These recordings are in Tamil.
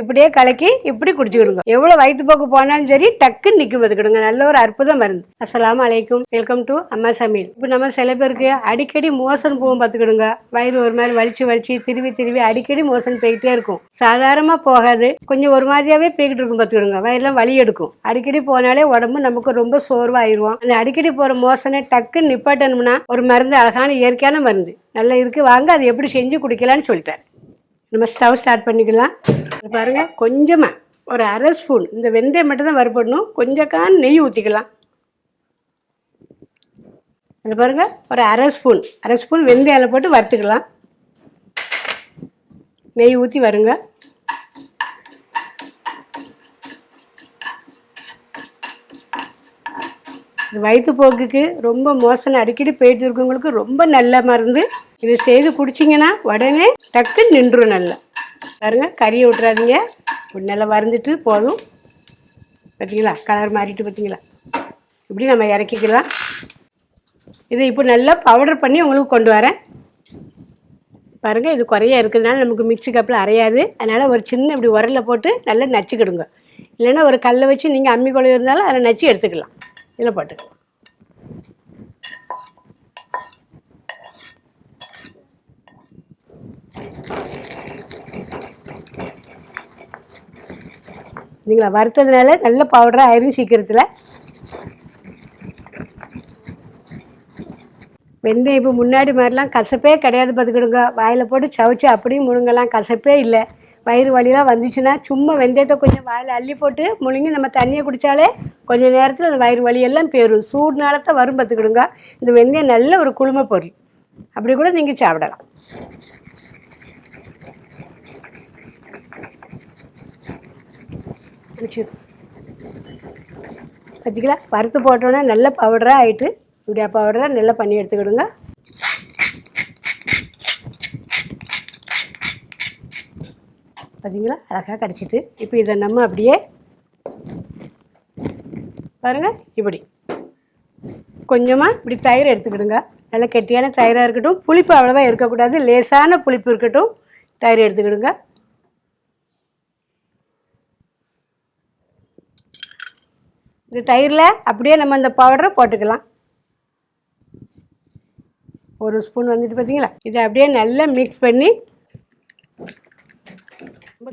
இப்படியே கலக்கி இப்படி குடிச்சுக்கிடுங்க. எவ்வளவு வயிற்றுப்போக்கு போனாலும் சரி டக்குன்னு நிற்கும் பார்த்துக்கிடுங்க நல்ல ஒரு அற்புதம் மருந்து. அஸ்லாம் அலைக்கும். வெல்கம் டு அம்மா சமையல் இப்போ நம்ம சில பேருக்கு அடிக்கடி மோசன் போகும் பார்த்துக்கிடுங்க. வயிறு ஒரு மாதிரி வலிச்சு வலிச்சு திருவி திருவி அடிக்கடி மோசன் போய்கிட்டே இருக்கும். சாதாரணமாக போகாது. கொஞ்சம் ஒரு மாதிரியாவே போய்கிட்டு இருக்கும் பார்த்துக்கிடுங்க. வயிறுலாம் வலி எடுக்கும். அடிக்கடி போனாலே உடம்பு நமக்கு ரொம்ப சோர்வாயிருவோம். அந்த அடிக்கடி போகிற மோசனை டக்குன்னு நிப்பாட்டணும்னா ஒரு மருந்து அழகான இயற்கையான மருந்து. நல்லா இருக்குது வாங்க அது எப்படி செஞ்சு குடிக்கலாம்னு சொல்லிட்டேன் நம்ம ஸ்டவ் ஸ்டார்ட் பண்ணிக்கலாம். பாருங்கள் பாருங்க கொஞ்சமாக ஒரு அரை ஸ்பூன் இந்த வெந்தயம் மட்டும் தான் வறுபடணும். கொஞ்சம் நெய் ஊற்றிக்கலாம் அதில் பாருங்க ஒரு அரை ஸ்பூன் அரை ஸ்பூன் வெந்தயம் போட்டு வறுத்துக்கலாம். நெய் ஊற்றி வருங்க. இது வயிற்றுப்போக்குக்கு ரொம்ப மோசம் அடிக்கடி போயிட்டு இருக்கவங்களுக்கு ரொம்ப நல்ல மருந்து. இது செய்து குடிச்சிங்கன்னா உடனே டக்குன்னு நின்றும் நல்லா. பாருங்க கறியை விட்றாதீங்க நல்லா வறுந்துட்டு போதும். பார்த்தீங்களா கலர் மாறிட்டு பார்த்தீங்களா இப்படி நம்ம இறக்கிக்கலாம். இதை இப்போ நல்லா பவுடர் பண்ணி உங்களுக்கு கொண்டு வரேன். பாருங்கள் இது குறைய இருக்கிறதுனால நமக்கு மிக்ஸி கப்பில் அரையாது. அதனால் ஒரு சின்ன இப்படி உரலில் போட்டு நல்லா நச்சுக்கிடுங்க. இல்லைன்னா ஒரு கல்லை வச்சு நீங்கள் அம்மி குழம்பு இருந்தாலும் அதில் நச்சு எடுத்துக்கலாம். இதில் போட்டுக்கலாம். நீங்களா வறுத்ததுனால நல்ல பவுடராக ஆயிரும் சீக்கிரத்தில். வெந்தயம் இப்போ முன்னாடி மாதிரிலாம் கசப்பே கிடையாது பார்த்துக்கிடுங்க. வாயில் போட்டு சவைச்சு அப்படியும் முழுங்கலாம் கசப்பே இல்லை. வயிறு வலிலாம் வந்துச்சுன்னா சும்மா வெந்தயத்தை கொஞ்சம் வாயில் அள்ளி போட்டு முழுங்கி நம்ம தண்ணியை குடித்தாலே கொஞ்சம் நேரத்தில் அந்த வயிறு வலியெல்லாம் போயிடும் சூடுனால தான் வரும் பார்த்துக்கிடுங்க. இந்த வெந்தயம் நல்ல ஒரு குழும பொருள். அப்படி கூட நீங்கள் சாப்பிடலாம். பார்த்தீங்களா வறுத்து போட்டோன்னே நல்ல பவுடராக ஆகிட்டு இப்படியா பவுடராக நல்லா பண்ணி எடுத்துக்கிடுங்க. பார்த்தீங்களா அழகாக கிடச்சிட்டு இப்போ இதை நம்ம அப்படியே பாருங்கள் இப்படி. கொஞ்சமாக இப்படி தயிர் எடுத்துக்கிடுங்க. நல்ல கெட்டியான தயிராக இருக்கட்டும் புளிப்பு அவ்வளோவா இருக்கக்கூடாது லேசான புளிப்பு இருக்கட்டும் தயிர் எடுத்துக்கிடுங்க. இந்த தயிரில் அப்படியே நம்ம இந்த பவுடரை போட்டுக்கலாம். ஒரு ஸ்பூன் வந்துட்டு பார்த்தீங்களா இதை அப்படியே நல்லா மிக்ஸ் பண்ணி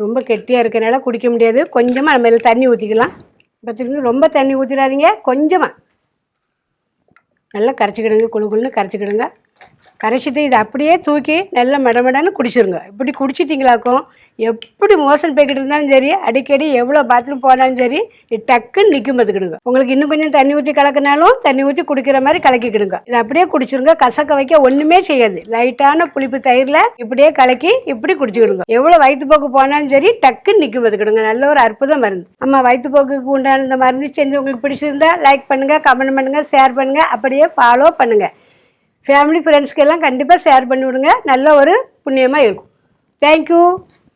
ரொம்ப கெட்டியாக இருக்கனால குடிக்க முடியாது. கொஞ்சமாக நம்ம இதில் தண்ணி ஊற்றிக்கலாம் பார்த்துக்கிங்க ரொம்ப தண்ணி ஊற்றிடாதீங்க கொஞ்சமாக நல்லா கரைச்சிக்கிடுங்க குழு குழுன்னு கரைச்சிக்கிடுங்க. கரைச்சிட்டு இதை அப்படியே தூக்கி நல்லா மடமடன்னு குடிச்சிருங்க. இப்படி குடிச்சிட்டிங்களாக்கும் எப்படி மோஷன் போய்கிட்டு இருந்தாலும் சரி அடிக்கடி எவ்வளோ பாத்ரூம் போனாலும் சரி டக்குன்னு நிற்கும் பார்த்துக்கிடுங்க. உங்களுக்கு இன்னும் கொஞ்சம் தண்ணி ஊற்றி கலக்கினாலும் தண்ணி ஊற்றி குடிக்கிற மாதிரி கலக்கிக்கிடுங்க. இதை அப்படியே குடிச்சிருங்க. கசக்க வைக்க ஒன்றுமே செய்யாது. லைட்டான புளிப்பு தயிரில் இப்படியே கலக்கி இப்படி குடிச்சுக்கிடுங்க. எவ்வளோ வயிற்றுப்போக்கு போனாலும் சரி டக்குன்னு நிற்கும் பார்த்துக்கிடுங்க. நல்ல ஒரு அற்புதம் மருந்து. நம்ம வயிற்றுப்போக்குக்கு உண்டான இந்த மருந்து செஞ்சு உங்களுக்கு பிடிச்சிருந்தா லைக் பண்ணுங்கள் கமெண்ட் பண்ணுங்கள் ஷேர் பண்ணுங்கள் அப்படியே ஃபாலோ பண்ணுங்கள் ஃபேமிலி ஃப்ரெண்ட்ஸ்க்கெல்லாம் கண்டிப்பாக ஷேர் பண்ணி விடுங்க நல்ல ஒரு புண்ணியமாக இருக்கும். தேங்க்யூ